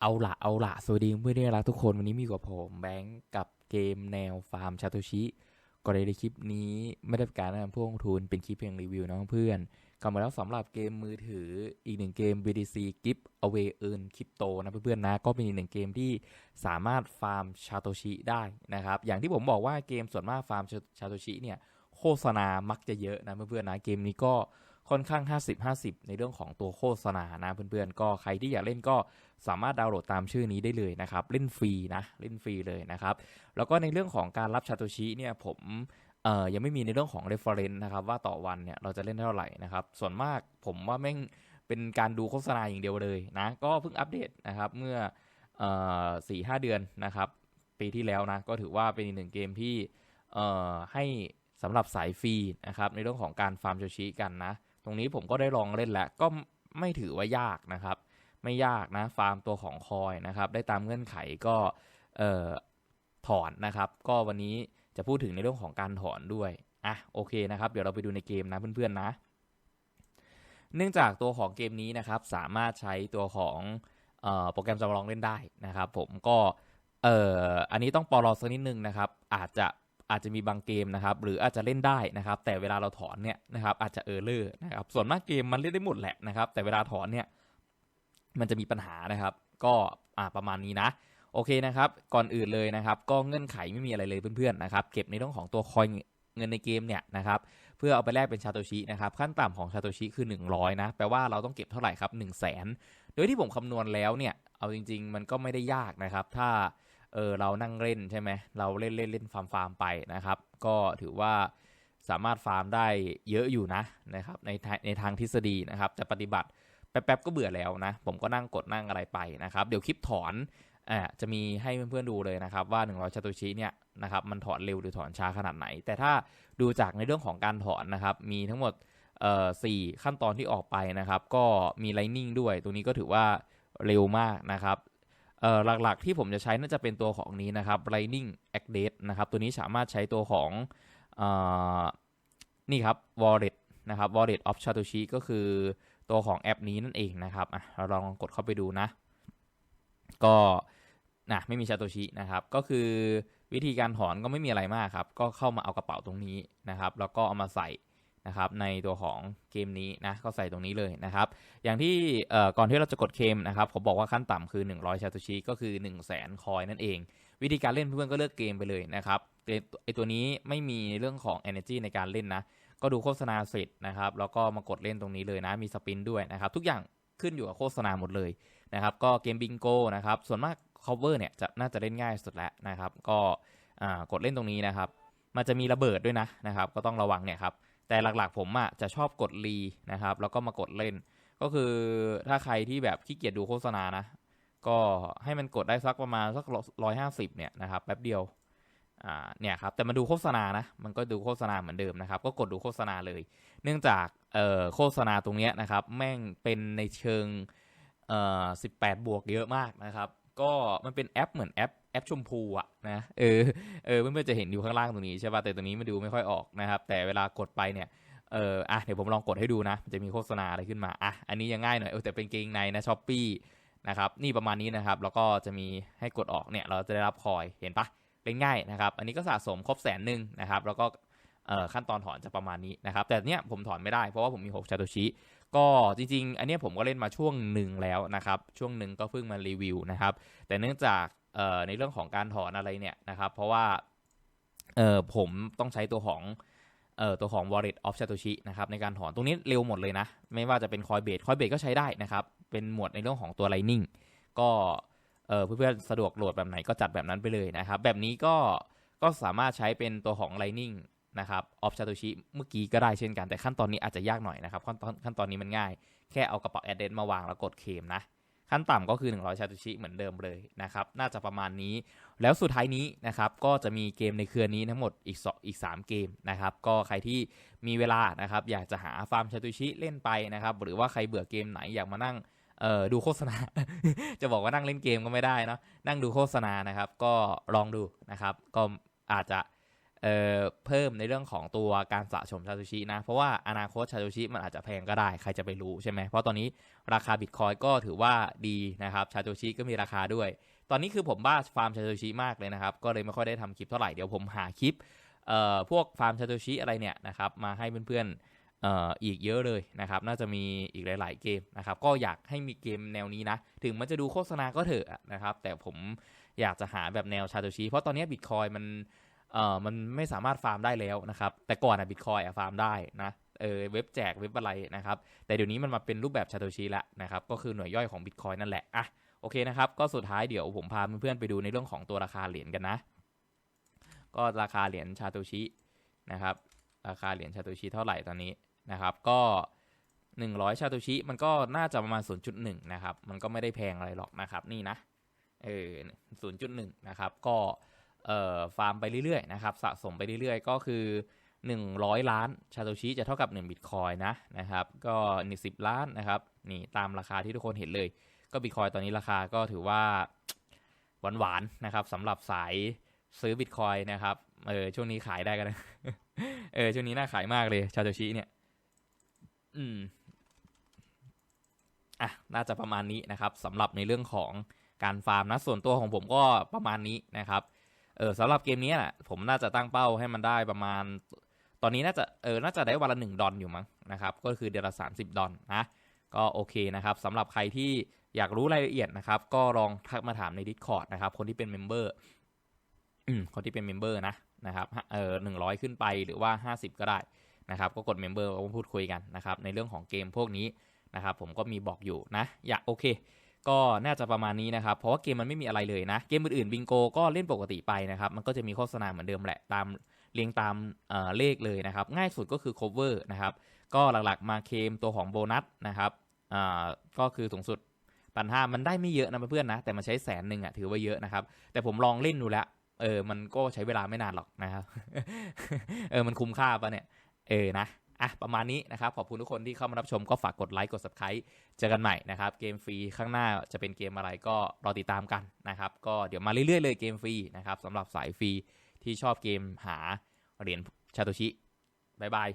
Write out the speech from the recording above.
เอาละเอาละสวัสดีเพื่อนที่รักทุกคนวันนี้มีกับผมแบงค์กับเกมแนวฟาร์มชาโตชิก็เลยในคลิปนี้ไม่ได้การแนะนำผู้ลงทุนเป็นคลิปเพียงรีวิวนะเพื่อนกลับมาแล้วสำหรับเกมมือถืออีกหนึ่งเกม BTC Gift Away Earn Crypto นะเพื่อนๆนะก็เป็นอีกหนึ่งเกมที่สามารถฟาร์มชาโตชิได้นะครับอย่างที่ผมบอกว่าเกมส่วนมากฟาร์มชาโตชิเนี่ยโฆษณามักจะเยอะนะเพื่อนๆนะเกมนี้ก็ ค่อนข้าง 50-50 ในเรื่องของตัวโฆษณานะเพื่อนๆ ก็ใครที่อยากเล่นก็สามารถดาวน์โหลดตามชื่อนี้ได้เลยนะครับ เล่นฟรีนะ เล่นฟรีเลยนะครับ แล้วก็ในเรื่องของการรับชาโตชิเนี่ยผมเอ่อยังไม่มีในเรื่องของ reference นะครับ ว่าต่อวันเนี่ยเราจะเล่นเท่าไหร่นะครับ ส่วนมากผมว่าแม่งเป็นการดูโฆษณาอย่างเดียวเลยนะ ก็เพิ่งอัปเดตนะครับเมื่อเอ่อสี่ห้าเดือนนะครับปีที่แล้วนะก็ถือว่าเป็นอีกหนึ่งเกมที่เอ่อให้สำหรับสายฟรีนะครับในเรื่องของการฟาร์มโชชิกันนะ รงนี้ผมก็ได้ลองเล่นแล้วก็ไม่ถือว่ายากนะครับ ไม่ยากนะฟาร์มตัวของคอยนะครับ ได้ตามเงื่อนไขก็เอ่อถอนนะครับ ก็วันนี้จะพูดถึงในเรื่องของการถอนด้วยอะโอเคนะครับ เดี๋ยวเราไปดูในเกมนะเพื่อนๆนะ เนื่องจากตัวของเกมนี้นะครับ สามารถใช้ตัวของโปรแกรมจำลองเล่นได้นะครับ ผมก็เอ่ออันนี้ต้องปลอสักนิดนึงนะครับ อาจจะ อาจจะมีบางเกมนะครับ หรืออาจจะเล่นได้นะครับ แต่เวลาเราถอนเนี่ยนะครับ อาจจะเออร์เลอร์นะครับ ส่วนมากเกมมันเล่นได้หมดแหละนะครับ แต่เวลาถอนเนี่ย มันจะมีปัญหานะครับ ก็อ่าประมาณนี้นะโอเคนะครับ ก่อนอื่นเลยนะครับ ก็เงื่อนไขไม่มีอะไรเลยเพื่อนๆนะครับ เก็บในเรื่องของตัวคอยเงินในเกมเนี่ยนะครับ เพื่อเอาไปแลกเป็นชาโตชินะครับ ขั้นต่ำของชาโตชิคือ 100 นะ แปลว่าเราต้องเก็บเท่าไหร่ครับ 1 0 0 0 0แสนโดยที่ผมคำนวณแล้วเนี่ย เอาจริง ๆ มันก็ไม่ได้ยากนะครับ ถ้า เออเรานั่งเล่นใช่ไหมเราเล่นเล่นเล่นฟาร์มฟาร์มไปนะครับ ก็ถือว่าสามารถฟาร์มได้เยอะอยู่นะนะครับในในทางทฤษฎีนะครับแต่ปฏิบัติแป๊บๆก็เบื่อแล้วนะ ผมก็นั่งกดนั่งอะไรไปนะครับ เดี๋ยวคลิปถอนอ่าจะมีให้เพื่อนๆดูเลยนะครับ ว่า 100ชาโตชิเนี่ยนะครับมันถอนเร็วหรือถอนช้าขนาดไหน แต่ถ้าดูจากในเรื่องของการถอนนะครับ มีทั้งหมดเอ่อสี่ขั้นตอนที่ออกไปนะครับ ก็มีไลนิ่งด้วย ตัวนี้ก็ถือว่าเร็วมากนะครับ เอ่อหลักๆที่ผมจะใช้น่าจะเป็นตัวของนี้นะครับ Lightning a c d a t e นะครับ ตัวนี้สามารถใช้ตัวของเอ่อนี่ครับ Wallet นะครับ Wallet of Satoshi ก็คือตัวของแอปนี้นั่นเองนะครับอะเราลองกดเข้าไปดูนะ ก็นะไม่มีชาโตชินะครับ ก็คือวิธีการถอนก็ไม่มีอะไรมากครับ ก็เข้ามาเอากระเป๋าตรงนี้นะครับ แล้วก็เอามาใส่ นะครับในตัวของเกมนี้นะก็ใส่ตรงนี้เลยนะครับ อย่างที่ก่อนที่เราจะกดเคมนะครับผมบอกว่าขั้นต่ำคือ 100 ชาโตชิก็คือ 1 0 0 0 0แสนคอยนั่นเอง วิธีการเล่นเพื่อนก็เลือกเกมไปเลยนะครับไอตัวนี้ไม่มีเรื่องของ energy ในการเล่นนะ ก็ดูโฆษณาเสร็จนะครับแล้วก็มากดเล่นตรงนี้เลยนะมีสปินด้วยนะครับทุกอย่างขึ้นอยู่กับโฆษณาหมดเลยนะครับก็เกมบิงโกนะครับส่วนมาก cover เนี่ยจะน่าจะเล่นง่ายสุดแล้วนะครับ ก็กดเล่นตรงนี้นะครับ มันจะมีระเบิดด้วยนะนะครับ ก็ต้องระวังเนี่ยครับ แต่หลักๆผมอะจะชอบกดรีนะครับ แล้วก็มากดเล่น ก็คือถ้าใครที่แบบขี้เกียจดูโฆษณานะ ก็ให้มันกดได้สักประมาณสักร้อยห้าสิบเนี่ยนะครับแป๊บเดียวอ่าเนี่ยครับแต่มาดูโฆษณานะ มันก็ดูโฆษณาเหมือนเดิมนะครับ ก็กดดูโฆษณาเลย เนื่องจากเอ่อโฆษณาตรงเนี้ยนะครับ แม่งเป็นในเชิงเอ่อสิบแปดบวกเยอะมากนะครับ ก็มันเป็นแอปเหมือนแอป แอปชมพูอะนะเออเออเพื่อนๆจะเห็นอยู่ข้างล่างตรงนี้ใช่ป่ะแต่ตรงนี้มันดูไม่ค่อยออกนะครับ แต่เวลากดไปเนี่ยเอออะเดี๋ยวผมลองกดให้ดูนะมันจะมีโฆษณาอะไรขึ้นมาอะอันนี้ยังง่ายหน่อยเออแต่เป็นเกงในนะช้อปปี้นะครับนี่ประมาณนี้นะครับ แล้วก็จะมีให้กดออกเนี่ยเราจะได้รับคอยเห็นปะเล่นง่ายนะครับ อันนี้ก็สะสมครบแสนหนึ่งนะครับ แล้วก็ขั้นตอนถอนจะประมาณนี้นะครับ แต่เนี้ยผมถอนไม่ได้เพราะว่าผมมี 6 ชาโตชิ ก็จริง ๆ อันนี้ผมก็เล่นมาช่วงหนึ่งแล้วนะครับ ช่วงหนึ่งก็เพิ่งมารีวิวนะครับ แต่เนื่องจาก ในเรื่องของการถอนอะไรเนี่ยนะครับ เพราะว่าผมต้องใช้ตัวของตัวของ wallet of satoshi นะครับในการถอนตรงนี้เร็วหมดเลยนะ ไม่ว่าจะเป็นคอยเบ e คอยเบ e ก็ใช้ได้นะครับ เป็นหมวดในเรื่องของตัว lightning ก็เเพื่อนๆสะดวกโหลดแบบไหนก็จัดแบบนั้นไปเลยนะครับ แบบนี้ก็ก็สามารถใช้เป็นตัวของ lightning นะครับออฟชาโตชิเมื่อกี้ก็ได้เช่นกันแต่ขั้นตอนนี้อาจจะยากหน่อยนะครับ ขั้นตอนขั้นตอนนี้มันง่าย แค่เอากระเป๋าแอดเดนมาวางแล้วกดเคมนะ ขั้นต่ำก็คือ 100 ชาโตชิเหมือนเดิมเลยนะครับ น่าจะประมาณนี้ แล้วสุดท้ายนี้นะครับ ก็จะมีเกมในเครือนี้ทั้งหมดอีกอีก 3 เกมนะครับ ก็ใครที่มีเวลานะครับ อยากจะหาฟาร์มชาโตชิเล่นไปนะครับ หรือว่าใครเบื่อเกมไหนอยากมานั่งเออดูโฆษณา จะบอกว่านั่งเล่นเกมก็ไม่ได้นะนั่งดูโฆษณานะครับ ก็ลองดูนะครับ ก็อาจจะ เอ่อเพิ่มในเรื่องของตัวการสะสมชาโตชินะ เพราะว่าอนาคตชาโตชิมันอาจจะแพงก็ได้ใครจะไปรู้ใช่ไหมเพราะตอนนี้ราคาบิตคอยก็ถือว่าดีนะครับชาโตชิก็มีราคาด้วย ตอนนี้คือผมบ้าฟาร์มชาโตชิมากเลยนะครับ ก็เลยไม่ค่อยได้ทำคลิปเท่าไหร่เดี๋ยวผมหาคลิปเอ่อพวกฟาร์มชาโตชิอะไรเนี่ยนะครับมาให้เพื่อนๆเอ่ออีกเยอะเลยนะครับ น่าจะมีอีกหลาย ๆ เกมนะครับ ก็อยากให้มีเกมแนวนี้นะ ถึงมันจะดูโฆษณาก็เถอะนะครับ แต่ผมอยากจะหาแบบแนวชาโตชิเพราะตอนนี้บิตคอยมัน เออมันไม่สามารถฟาร์มได้แล้วนะครับ แต่ก่อนอะบิตคอยอะฟาร์มได้นะเออเว็บแจกเว็บอะไรนะครับ แต่เดี๋ยวนี้มันมาเป็นรูปแบบชาโตชิแล้วนะครับ ก็คือหน่วยย่อยของบิตคอยนั่นแหละอะโอเคนะครับ ก็สุดท้ายเดี๋ยวผมพาเพื่อนๆไปดูในเรื่องของตัวราคาเหรียญกันนะ ก็ราคาเหรียญชาโตชินะครับ ราคาเหรียญชาโตชิเท่าไหร่ตอนนี้นะครับ ก็ 100 ชาโตชิมันก็น่าจะประมาณ 0.1 นะครับ มันก็ไม่ได้แพงอะไรหรอกนะครับ นี่นะ เออ 0.1 นะครับ ก็ เอ่อฟาร์มไปเรื่อยๆนะครับสะสมไปเรื่อยๆ ก็คือ 100 ล้านชาโตชิจะเท่ากับ1บิตคอยนะนะครับก็นี่10ล้านนะครับนี่ตามราคาที่ทุกคนเห็นเลย ก็บิตคอยตอนนี้ราคาก็ถือว่าหวานๆนะครับสำหรับสายซื้อบิตคอยนะครับเออช่วงนี้ขายได้กันนะเออช่วงนี้น่าขายมากเลยชาโตชิเนี่ยอืมอะน่าจะประมาณนี้นะครับสำหรับในเรื่องของการฟาร์มนะส่วนตัวของผมก็ประมาณนี้นะครับ เออสำหรับเกมนี้นะผมน่าจะตั้งเป้าให้มันได้ประมาณ ตอนนี้น่าจะเออน่าจะได้วันละหนึ่งดอลอยู่มั้งนะครับ ก็คือเดือนละสามสิบดอลนะก็โอเคนะครับสำหรับใครที่อยากรู้รายละเอียดนะครับ ก็ลองทักมาถามใน Discord นะครับ คนที่เป็นเมมเบอร์คนที่เป็นเมมเบอร์นะนะครับเออหนึ่งร้อยขึ้นไปหรือว่า50ก็ได้นะครับ ก็กดเมมเบอร์ก็พูดคุยกันนะครับ ในเรื่องของเกมพวกนี้นะครับ ผมก็มีบอกอยู่นะ อยากโอเค ก็น่าจะประมาณนี้นะครับ เพราะว่าเกมมันไม่มีอะไรเลยนะ เกมอื่นๆบิงโกก็เล่นปกติไปนะครับ มันก็จะมีโฆษณาเหมือนเดิมแหละตามเรียงตามเเลขเลยนะครับ ง่ายสุดก็คือ cover นะครับ ก็หลักๆมาเคมตัวของโบนัสนะครับก็คือสูงสุดพันห้ามันได้ไม่เยอะนะเพื่อนๆนะ แต่มันใช้แสนหนึ่งอะถือว่าเยอะนะครับ แต่ผมลองเล่นดูแล้วเออ มันก็ใช้เวลาไม่นานหรอกนะครับ เออ มันคุ้มค่าปะเนี่ย เออ นะ อะประมาณนี้นะครับ ขอบคุณทุกคนที่เข้ามารับชมก็ฝากกดไลค์กด subscribe เจอกันใหม่นะครับ เกมฟรีข้างหน้าจะเป็นเกมอะไรก็รอติดตามกันนะครับ ก็เดี๋ยวมาเรื่อยๆเลยเกมฟรีนะครับสำหรับสายฟรีที่ชอบเกมหาเหรียญชาโตชิบายบาย